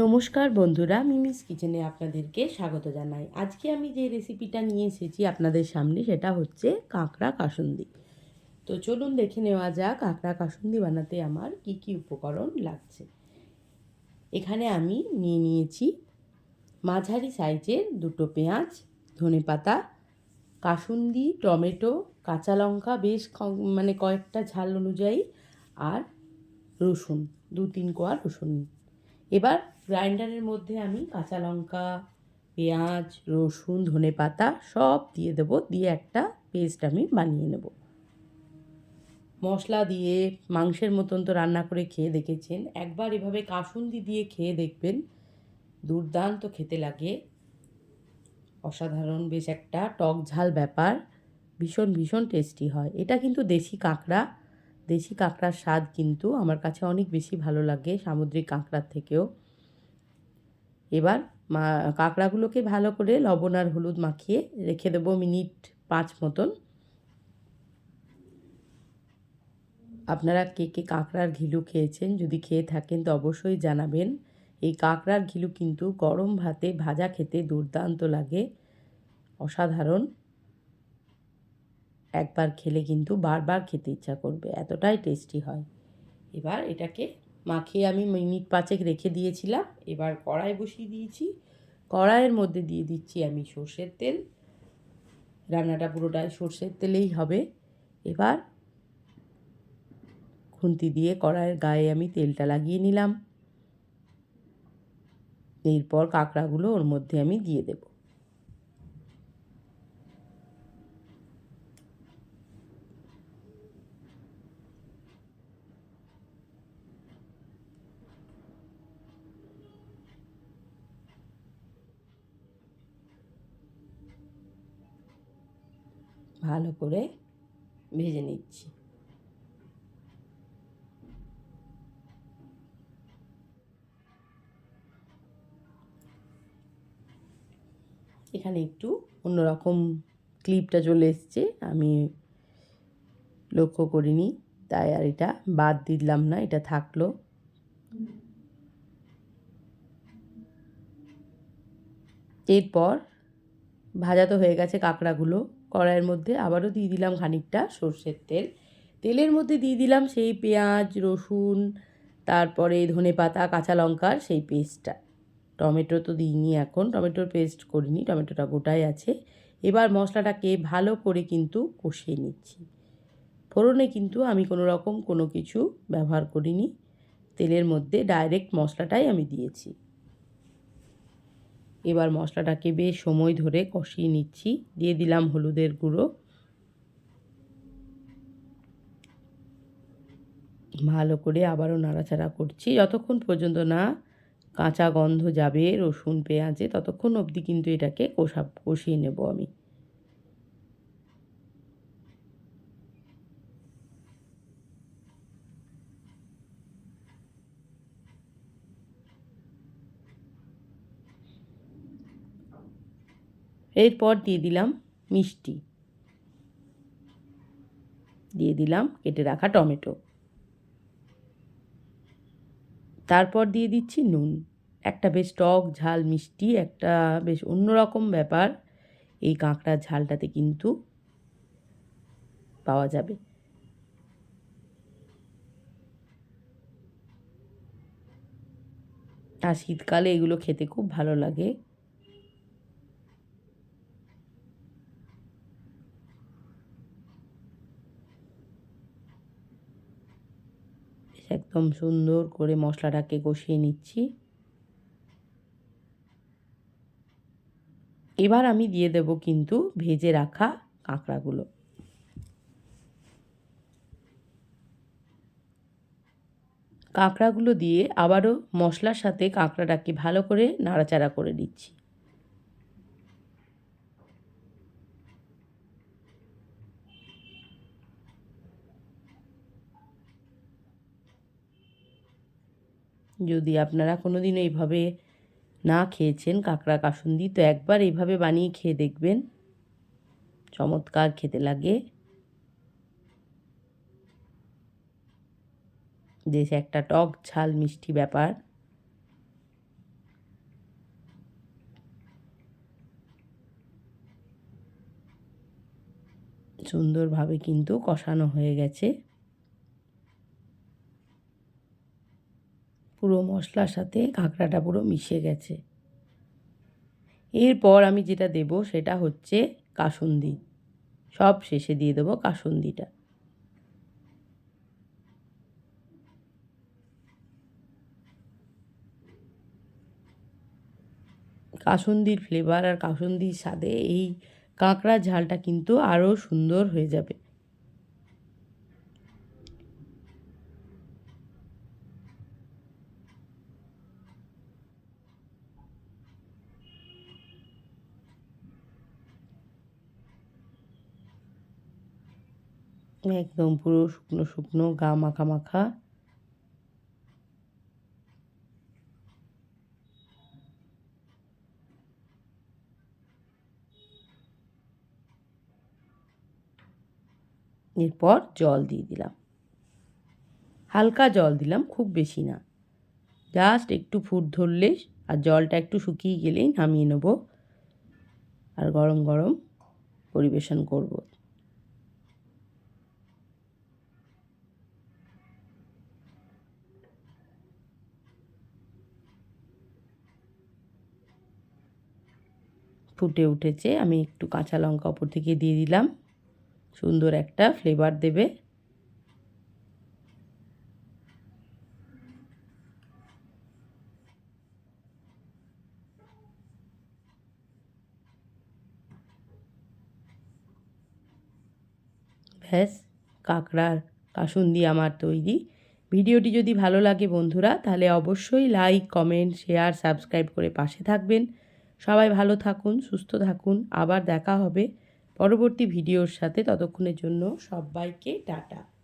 নমস্কার বন্ধুরা, মিমিস কিচেনে আপনাদেরকে স্বাগত জানাই। আজকে আমি যে রেসিপিটা নিয়ে এসেছি আপনাদের সামনে, সেটা হচ্ছে কাঁকড়া কাসুন্দি। তো চলুন দেখে নেওয়া যাক কাঁকড়া কাসুন্দি বানাতে আমার কি কি উপকরণ লাগছে। এখানে আমি নিয়ে নিয়েছি মাঝারি সাইজের দুটো পেঁয়াজ, ধনে পাতা, কাসুন্দি, টমেটো, কাঁচা লঙ্কা, বেশ মানে কয়েকটা ঝাল অনুযায়ী, আর রসুন দু তিন কোয়া রসুন এবার গ্রাইন্ডারের মধ্যে আমি কাঁচা লঙ্কা, পেঁয়াজ, রসুন, ধনে পাতা সব দিয়ে দেব, দিয়ে একটা পেস্ট আমি বানিয়ে নেব। মশলা দিয়ে মাংসের মতন তো রান্না করে খেয়ে দেখেছেন, একবার এভাবে কাসুন্দি দিয়ে খেয়ে দেখবেন, দুর্দান্ত খেতে লাগে। অসাধারণ বেশ একটা টক ঝাল ব্যাপার, ভীষণ ভীষণ টেস্টি হয়। এটা কিন্তু দেশি কাঁকড়া দেশি কাঁকড়ার স্বাদ কিন্তু আমার কাছে অনেক বেশি ভালো লাগে সামুদ্রিক কাঁকড়ার থেকেও। এবার মা, কাঁকড়াগুলোকে ভালো করে লবণ আর হলুদ মাখিয়ে রেখে দেবো মিনিট পাঁচ মতন। আপনারা কে কে কাঁকড়ার ঘিলু খেয়েছেন যদি খেয়ে থাকেন তো অবশ্যই জানাবেন। এই কাঁকড়ার ঘিলু কিন্তু গরম ভাতে ভাজা খেতে দুর্দান্ত লাগে। অসাধারণ। একবার খেলে কিন্তু বারবার খেতে ইচ্ছা করবে, এতটাই টেস্টি হয়। এবার এটাকে মাখিয়ে আমি মিনিট পাঁচেক রেখে দিয়েছিলাম, এবার কড়াই বসিয়ে দিয়েছি। কড়াইয়ের মধ্যে দিয়ে দিচ্ছি আমি সর্ষের তেল। রান্নাটা পুরোটাই সর্ষের তেলেই হবে। এবার খুন্তি দিয়ে কড়াইয়ের গায়ে আমি তেলটা লাগিয়ে নিলাম। এরপর কাঁকড়াগুলো ওর মধ্যে আমি দিয়ে দেবো। ভালো করে ভেজে নিচ্ছি। এখানে একটু অন্যরকম ক্লিপটা চলে এসছে, আমি লক্ষ্য করিনি, তাই আর এটা বাদ দিলাম না, এটা থাকল। এরপর ভাজা তো হয়ে গেছে কাঁকড়াগুলো। কড়াইয়ের মধ্যে আবারও দিয়ে দিলাম খানিকটা সর্ষের তেল। তেলের মধ্যে দিয়ে দিলাম সেই পেঁয়াজ, রসুন, তারপরে ধনে পাতা, কাঁচা লঙ্কার সেই পেস্টটা। টমেটো তো দিইনি এখন, টমেটোর পেস্ট করিনি, টমেটোটা গোটাই আছে। এবার মশলাটাকে ভালো করে কিন্তু কষিয়ে নিচ্ছি। ফোড়নে কিন্তু আমি কোনো রকম কোনো কিছু ব্যবহার করিনি। তেলের মধ্যে ডাইরেক্ট মশলাটাই আমি দিয়েছি। এবার মশলাটাকে বেশ সময় ধরে কষিয়ে নিচ্ছি। দিয়ে দিলাম হলুদের গুঁড়ো। ভালো করে আবারও নাড়াচাড়া করছি। যতক্ষণ পর্যন্ত না কাঁচা গন্ধ যাবে রসুন, পেঁয়াজে, ততক্ষণ অবধি কিন্তু এটাকে কষা কষিয়ে নেব আমি। এরপর দিয়ে দিলাম মিষ্টি। দিয়ে দিলাম কেটে রাখা টমেটো। তারপর দিয়ে দিচ্ছি নুন। একটা বেশ টক ঝাল মিষ্টি, একটা বেশ অন্যরকম ব্যাপার। এই কাঁকড়ার ঝালটাতে কিন্তু পাওয়া যাবে। আর শীতকালে এগুলো খেতে খুব ভালো লাগে। একদম সুন্দর করে মশলাটাকে কষিয়ে নিচ্ছি। এবার আমি দিয়ে দেব কিন্তু ভেজে রাখা কাঁকড়াগুলো। কাঁকড়াগুলো দিয়ে আবারও মশলার সাথে কাঁকড়াটাকে ভালো করে নাড়াচাড়া করে দিচ্ছি যদি আপনারা কোনো দিন এইভাবে না খেয়েছেন, কাঁকড়া কাসুন্দি, তো একবার এইভাবে বানিয়ে খেয়ে দেখবেন। চমৎকার খেতে লাগে। দেশে একটা টক ঝাল মিষ্টি ব্যাপার। সুন্দরভাবে কিন্তু কষানো হয়ে গেছে। পুরো মশলার সাথে কাঁকড়াটা পুরো মিশে গেছে। এরপর আমি যেটা দেব সেটা হচ্ছে কাসুন্দি। সব শেষে দিয়ে দেবো কাসুন্দিটা। কাসুন্দির ফ্লেভার আর কাসুন্দির স্বাদে এই কাঁকড়ার ঝালটা কিন্তু আরও সুন্দর হয়ে যাবে। একদম পুরো শুকনো শুকনো গা মাখা মাখা। এরপর জল দিয়ে দিলাম। হালকা জল দিলাম, খুব বেশি না। জাস্ট একটু ফুট ধরলে আর জলটা একটু শুকিয়ে গেলেই নামিয়ে নেব। আর গরম গরম পরিবেশন করব। ফুটে উঠেছে। আমি একটু কাঁচা লঙ্কা ওপর থেকে দিয়ে দিলাম। সুন্দর একটা ফ্লেভার দেবে। ব্যাস, কাঁকড়ার কাসুন্দি আমার তৈরি। ভিডিওটি যদি ভালো লাগে বন্ধুরা, তাহলে অবশ্যই লাইক কমেন্ট শেয়ার সাবস্ক্রাইব করে পাশে থাকবেন। সবাই ভালো থাকুন, সুস্থ থাকুন। আবার দেখা হবে পরবর্তী ভিডিওর সাথে। ততক্ষণের জন্য সবাইকে টাটা।